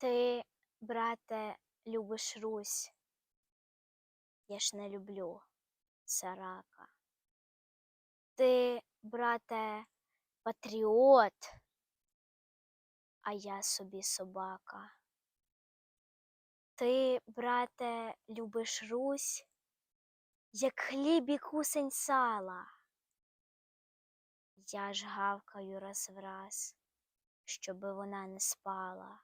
Ти, брате, любиш Русь. Я ж не люблю Сарака. Ти, брате, патріот, а я собі собака. Ти, брате, любиш Русь, як хліб і кусень сала. Я ж гавкаю раз в раз, щоби вона не спала.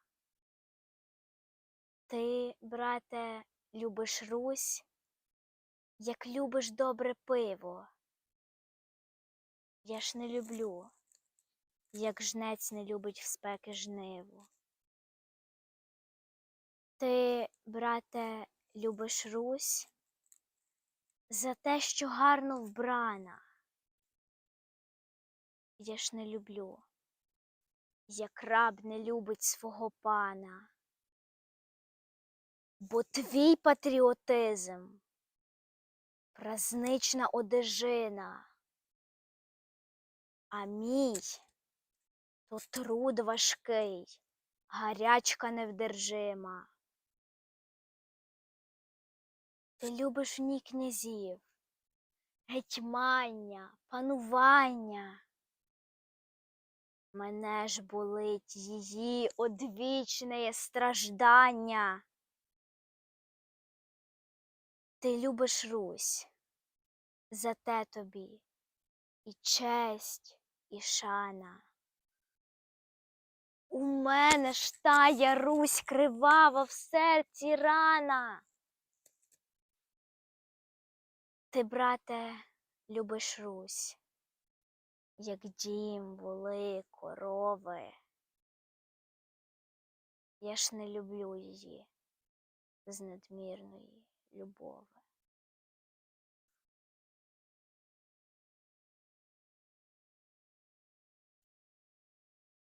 Ти, брате, любиш Русь, як любиш добре пиво. Я ж не люблю, як жнець не любить в спеки жниву. Ти, брате, любиш Русь за те, що гарно вбрана. Я ж не люблю, як раб не любить свого пана. Бо твій патріотизм празнична одежина, а мій то труд важкий, гарячка невдержима. Ти любиш в ній князів, гетьмання, панування. Мене ж болить її одвічне страждання. Ти любиш Русь, за те тобі і честь, і шана. У мене ж тая Русь кривава в серці рана. Ти, брате, любиш Русь, як дім, воли, корови. Я ж не люблю її з надмірної.